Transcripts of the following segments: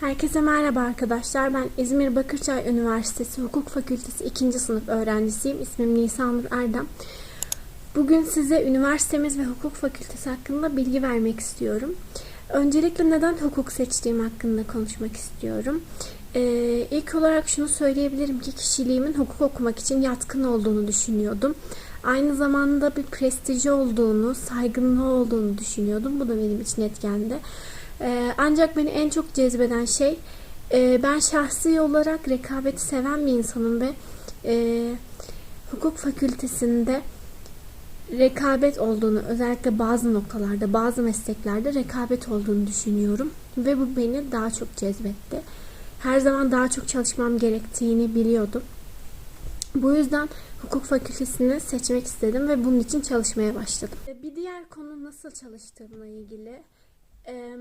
Herkese merhaba arkadaşlar. Ben İzmir Bakırçay Üniversitesi Hukuk Fakültesi 2. sınıf öğrencisiyim. İsmim Nisanur Erdem. Bugün size üniversitemiz ve hukuk fakültesi hakkında bilgi vermek istiyorum. Öncelikle neden hukuk seçtiğim hakkında konuşmak istiyorum. Ee, ilk olarak şunu söyleyebilirim ki kişiliğimin hukuk okumak için yatkın olduğunu düşünüyordum. Aynı zamanda bir prestiji olduğunu, saygınlığı olduğunu düşünüyordum. Bu da benim için etkendi. Ee, ancak beni en çok cezbeden şey e, ben şahsi olarak rekabeti seven bir insanım ve e, hukuk fakültesinde rekabet olduğunu özellikle bazı noktalarda bazı mesleklerde rekabet olduğunu düşünüyorum ve bu beni daha çok cezbetti. Her zaman daha çok çalışmam gerektiğini biliyordum. Bu yüzden hukuk fakültesini seçmek istedim ve bunun için çalışmaya başladım. Bir diğer konu nasıl çalıştığımla ilgili. Ee,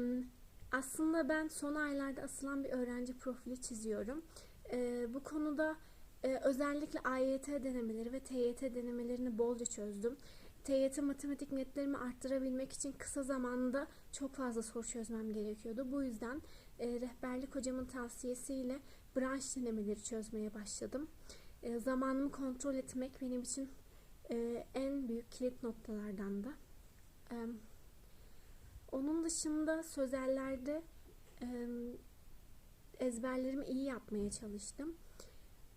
aslında ben son aylarda asılan bir öğrenci profili çiziyorum. Ee, bu konuda e, özellikle AYT denemeleri ve TYT denemelerini bolca çözdüm. TYT matematik netlerimi arttırabilmek için kısa zamanda çok fazla soru çözmem gerekiyordu. Bu yüzden e, rehberlik hocamın tavsiyesiyle branş denemeleri çözmeye başladım. E, zamanımı kontrol etmek benim için e, en büyük kilit noktalardan da. E, onun dışında sözellerde ezberlerimi iyi yapmaya çalıştım.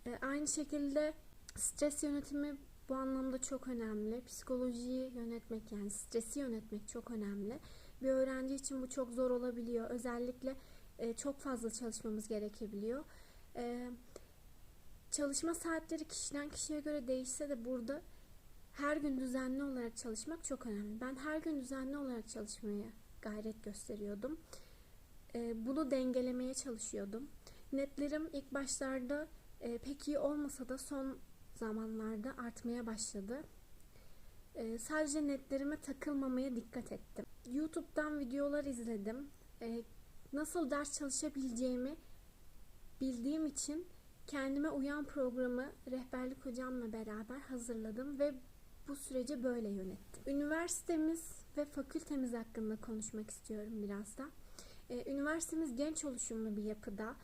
E, aynı şekilde stres yönetimi bu anlamda çok önemli. Psikolojiyi yönetmek yani stresi yönetmek çok önemli. Bir öğrenci için bu çok zor olabiliyor. Özellikle e, çok fazla çalışmamız gerekebiliyor. E, çalışma saatleri kişiden kişiye göre değişse de burada her gün düzenli olarak çalışmak çok önemli. Ben her gün düzenli olarak çalışmaya gayret gösteriyordum. E, bunu dengelemeye çalışıyordum. Netlerim ilk başlarda e, pek iyi olmasa da son zamanlarda artmaya başladı. E, sadece netlerime takılmamaya dikkat ettim. YouTube'dan videolar izledim. E, nasıl ders çalışabileceğimi bildiğim için kendime uyan programı rehberlik hocamla beraber hazırladım ve bu süreci böyle yönettim. Üniversitemiz ve fakültemiz hakkında konuşmak istiyorum biraz da. Ee, üniversitemiz genç oluşumlu bir yapıda.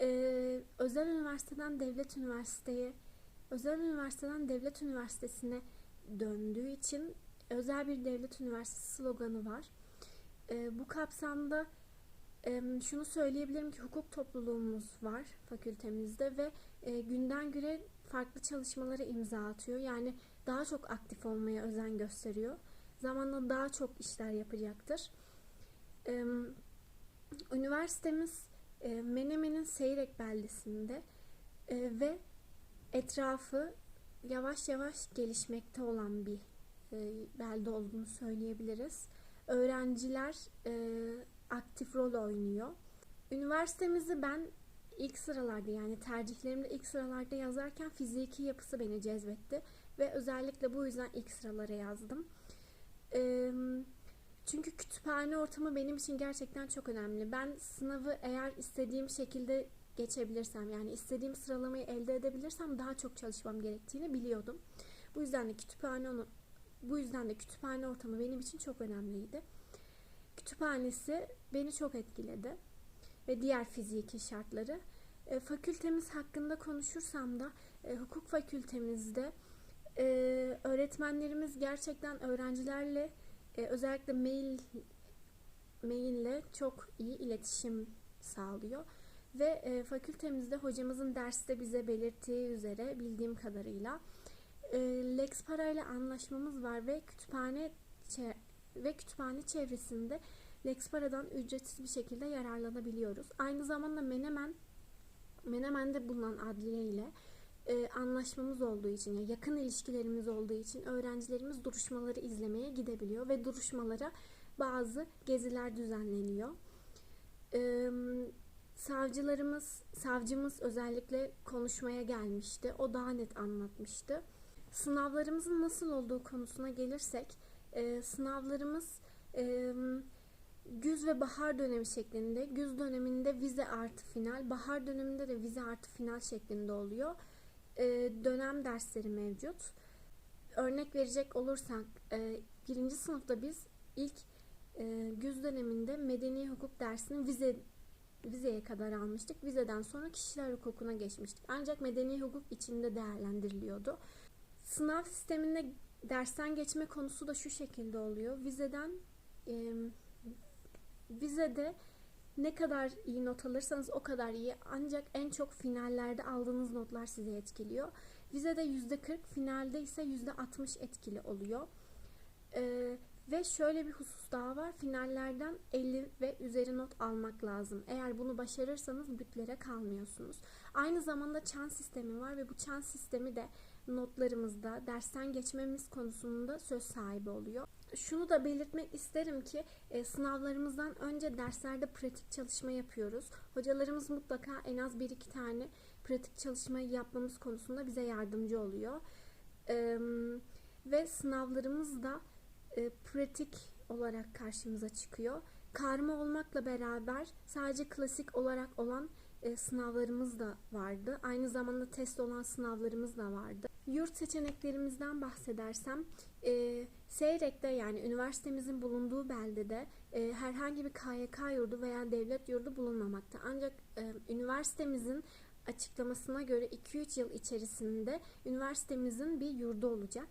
Ee, özel üniversiteden devlet üniversiteye, özel üniversiteden devlet üniversitesine döndüğü için özel bir devlet üniversitesi sloganı var. Ee, bu kapsamda şunu söyleyebilirim ki hukuk topluluğumuz var fakültemizde ve e, günden güne farklı çalışmalara imza atıyor. Yani daha çok aktif olmaya özen gösteriyor. Zamanla daha çok işler yapacaktır. Üniversitemiz e, Menemen'in Seyrek beldesinde e, ve etrafı yavaş yavaş gelişmekte olan bir e, belde olduğunu söyleyebiliriz. Öğrenciler aktif rol oynuyor. Üniversitemizi ben ilk sıralarda yani tercihlerimde ilk sıralarda yazarken fiziki yapısı beni cezbetti ve özellikle bu yüzden ilk sıralara yazdım. Çünkü kütüphane ortamı benim için gerçekten çok önemli. Ben sınavı eğer istediğim şekilde geçebilirsem yani istediğim sıralamayı elde edebilirsem daha çok çalışmam gerektiğini biliyordum. Bu yüzden de kütüphane onu bu yüzden de kütüphane ortamı benim için çok önemliydi. Kütüphanesi beni çok etkiledi ve diğer fiziki şartları. E, fakültemiz hakkında konuşursam da e, hukuk fakültemizde e, öğretmenlerimiz gerçekten öğrencilerle e, özellikle mail maille çok iyi iletişim sağlıyor ve e, fakültemizde hocamızın derste bize belirttiği üzere bildiğim kadarıyla e, Lexpara ile anlaşmamız var ve kütüphane ve kütüphane çevresinde Lexpara'dan ücretsiz bir şekilde yararlanabiliyoruz. Aynı zamanda Menemen Menemen'de bulunan adliye ile e, anlaşmamız olduğu için, yani yakın ilişkilerimiz olduğu için öğrencilerimiz duruşmaları izlemeye gidebiliyor ve duruşmalara bazı geziler düzenleniyor. E, savcılarımız, savcımız özellikle konuşmaya gelmişti. O daha net anlatmıştı. Sınavlarımızın nasıl olduğu konusuna gelirsek, e, sınavlarımız e, güz ve bahar dönemi şeklinde, güz döneminde vize artı final, bahar döneminde de vize artı final şeklinde oluyor e, dönem dersleri mevcut. Örnek verecek olursak e, birinci sınıfta biz ilk e, güz döneminde medeni hukuk dersini vize vizeye kadar almıştık. Vizeden sonra kişiler hukukuna geçmiştik. Ancak medeni hukuk içinde değerlendiriliyordu. Sınav sisteminde dersten geçme konusu da şu şekilde oluyor. Vizeden e, vizede ne kadar iyi not alırsanız o kadar iyi. Ancak en çok finallerde aldığınız notlar sizi etkiliyor. Vizede %40, finalde ise %60 etkili oluyor. Ee, ve şöyle bir husus daha var. Finallerden 50 ve üzeri not almak lazım. Eğer bunu başarırsanız bütlere kalmıyorsunuz. Aynı zamanda çan sistemi var ve bu çan sistemi de notlarımızda dersten geçmemiz konusunda söz sahibi oluyor. Şunu da belirtmek isterim ki e, sınavlarımızdan önce derslerde pratik çalışma yapıyoruz. Hocalarımız mutlaka en az bir iki tane pratik çalışmayı yapmamız konusunda bize yardımcı oluyor. E, ve sınavlarımız da e, pratik olarak karşımıza çıkıyor. Karma olmakla beraber sadece klasik olarak olan e, sınavlarımız da vardı. Aynı zamanda test olan sınavlarımız da vardı. Yurt seçeneklerimizden bahsedersem e, Seyrek'te yani üniversitemizin bulunduğu beldede e, herhangi bir KYK yurdu veya devlet yurdu bulunmamakta. Ancak e, üniversitemizin açıklamasına göre 2-3 yıl içerisinde üniversitemizin bir yurdu olacak.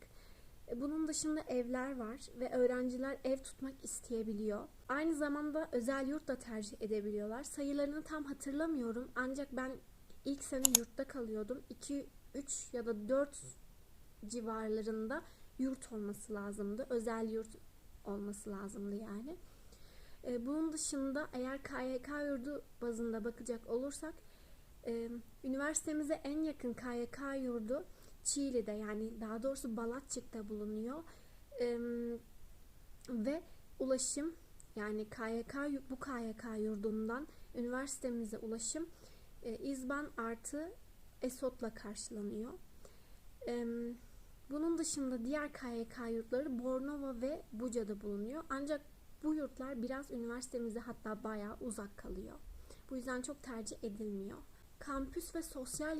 E, bunun dışında evler var ve öğrenciler ev tutmak isteyebiliyor. Aynı zamanda özel yurt da tercih edebiliyorlar. Sayılarını tam hatırlamıyorum ancak ben ilk sene yurtta kalıyordum. 2 3 ya da 4 civarlarında yurt olması lazımdı. Özel yurt olması lazımdı yani. E, bunun dışında eğer KYK yurdu bazında bakacak olursak e, üniversitemize en yakın KYK yurdu Çiğli'de yani daha doğrusu Balatçık'ta bulunuyor. Ve ulaşım yani KYK bu KYK yurdundan üniversitemize ulaşım e, İzban artı ESOT'la karşılanıyor. Bunun dışında diğer KYK yurtları Bornova ve Buca'da bulunuyor. Ancak bu yurtlar biraz üniversitemize hatta bayağı uzak kalıyor. Bu yüzden çok tercih edilmiyor. Kampüs ve sosyal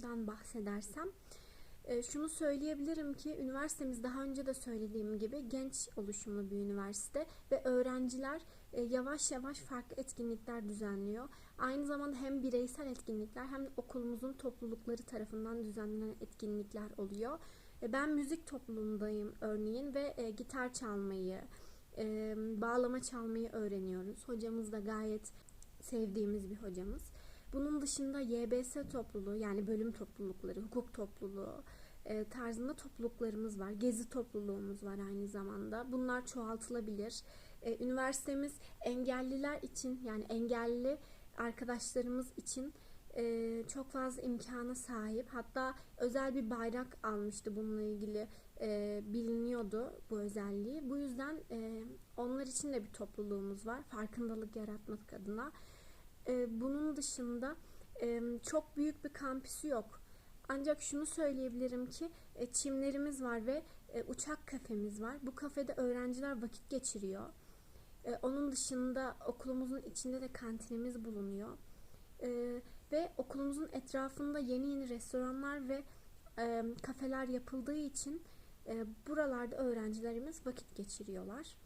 yaşamdan bahsedersem e, şunu söyleyebilirim ki üniversitemiz daha önce de söylediğim gibi genç oluşumlu bir üniversite ve öğrenciler e, yavaş yavaş farklı etkinlikler düzenliyor. Aynı zamanda hem bireysel etkinlikler hem de okulumuzun toplulukları tarafından düzenlenen etkinlikler oluyor. E, ben müzik topluluğundayım örneğin ve gitar çalmayı, bağlama çalmayı öğreniyoruz. Hocamız da gayet sevdiğimiz bir hocamız. Bunun dışında YBS topluluğu yani bölüm toplulukları, hukuk topluluğu e, tarzında topluluklarımız var. Gezi topluluğumuz var aynı zamanda. Bunlar çoğaltılabilir. E, üniversitemiz engelliler için yani engelli arkadaşlarımız için e, çok fazla imkana sahip. Hatta özel bir bayrak almıştı bununla ilgili e, biliniyordu bu özelliği. Bu yüzden e, onlar için de bir topluluğumuz var. Farkındalık yaratmak adına. E, bunun dışında e, çok büyük bir kampüsü yok. Ancak şunu söyleyebilirim ki e, çimlerimiz var ve e, uçak kafemiz var. Bu kafede öğrenciler vakit geçiriyor. E, onun dışında okulumuzun içinde de kantinimiz bulunuyor. E, ve okulumuzun etrafında yeni yeni restoranlar ve e, kafeler yapıldığı için e, buralarda öğrencilerimiz vakit geçiriyorlar.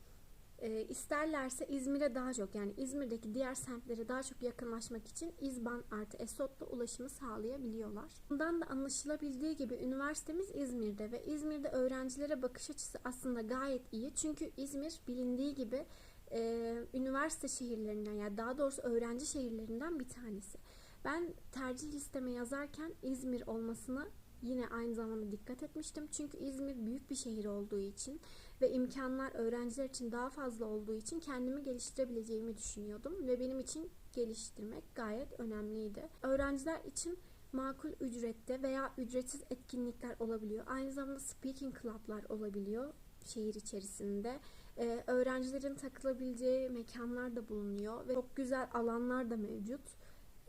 E, isterlerse İzmir'e daha çok yani İzmir'deki diğer semtlere daha çok yakınlaşmak için İzban artı Esot'la ulaşımı sağlayabiliyorlar. Bundan da anlaşılabildiği gibi üniversitemiz İzmir'de ve İzmir'de öğrencilere bakış açısı aslında gayet iyi. Çünkü İzmir bilindiği gibi e, üniversite şehirlerinden yani daha doğrusu öğrenci şehirlerinden bir tanesi. Ben tercih listeme yazarken İzmir olmasını yine aynı zamanda dikkat etmiştim. Çünkü İzmir büyük bir şehir olduğu için ve imkanlar öğrenciler için daha fazla olduğu için kendimi geliştirebileceğimi düşünüyordum ve benim için geliştirmek gayet önemliydi. Öğrenciler için makul ücrette veya ücretsiz etkinlikler olabiliyor. Aynı zamanda speaking club'lar olabiliyor şehir içerisinde. Ee, öğrencilerin takılabileceği mekanlar da bulunuyor ve çok güzel alanlar da mevcut.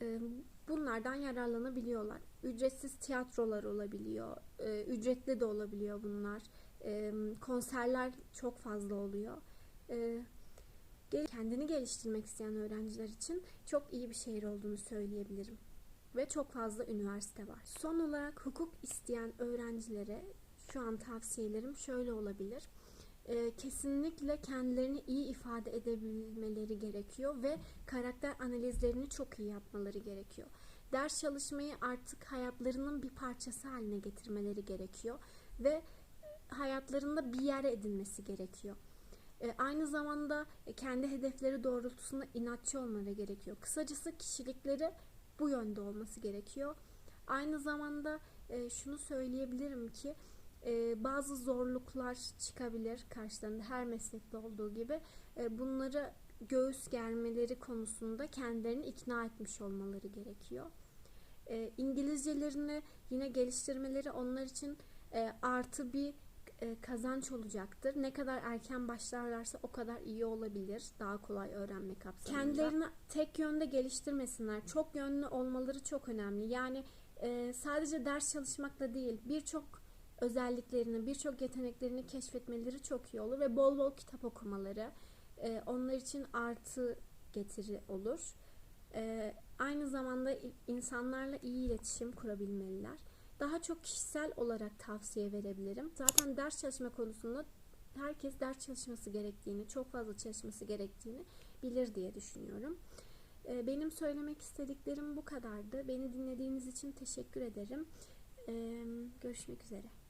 Ee, bunlardan yararlanabiliyorlar. Ücretsiz tiyatrolar olabiliyor, ee, ücretli de olabiliyor bunlar. Konserler çok fazla oluyor. Kendini geliştirmek isteyen öğrenciler için çok iyi bir şehir olduğunu söyleyebilirim. Ve çok fazla üniversite var. Son olarak hukuk isteyen öğrencilere şu an tavsiyelerim şöyle olabilir. kesinlikle kendilerini iyi ifade edebilmeleri gerekiyor ve karakter analizlerini çok iyi yapmaları gerekiyor. Ders çalışmayı artık hayatlarının bir parçası haline getirmeleri gerekiyor ve hayatlarında bir yer edinmesi gerekiyor. E, aynı zamanda kendi hedefleri doğrultusunda inatçı olmaları gerekiyor. Kısacası kişilikleri bu yönde olması gerekiyor. Aynı zamanda e, şunu söyleyebilirim ki e, bazı zorluklar çıkabilir karşılarında her meslekte olduğu gibi. E, bunları göğüs germeleri konusunda kendilerini ikna etmiş olmaları gerekiyor. E, İngilizcelerini yine geliştirmeleri onlar için e, artı bir e, kazanç olacaktır. Ne kadar erken başlarlarsa o kadar iyi olabilir. Daha kolay öğrenme kapsamında. Kendilerini tek yönde geliştirmesinler. Çok yönlü olmaları çok önemli. Yani e, sadece ders çalışmakla değil birçok özelliklerini, birçok yeteneklerini keşfetmeleri çok iyi olur ve bol bol kitap okumaları e, onlar için artı getiri olur. E, aynı zamanda insanlarla iyi iletişim kurabilmeliler. Daha çok kişisel olarak tavsiye verebilirim. Zaten ders çalışma konusunda herkes ders çalışması gerektiğini, çok fazla çalışması gerektiğini bilir diye düşünüyorum. E, benim söylemek istediklerim bu kadardı. Beni dinlediğiniz için teşekkür ederim. E, görüşmek üzere.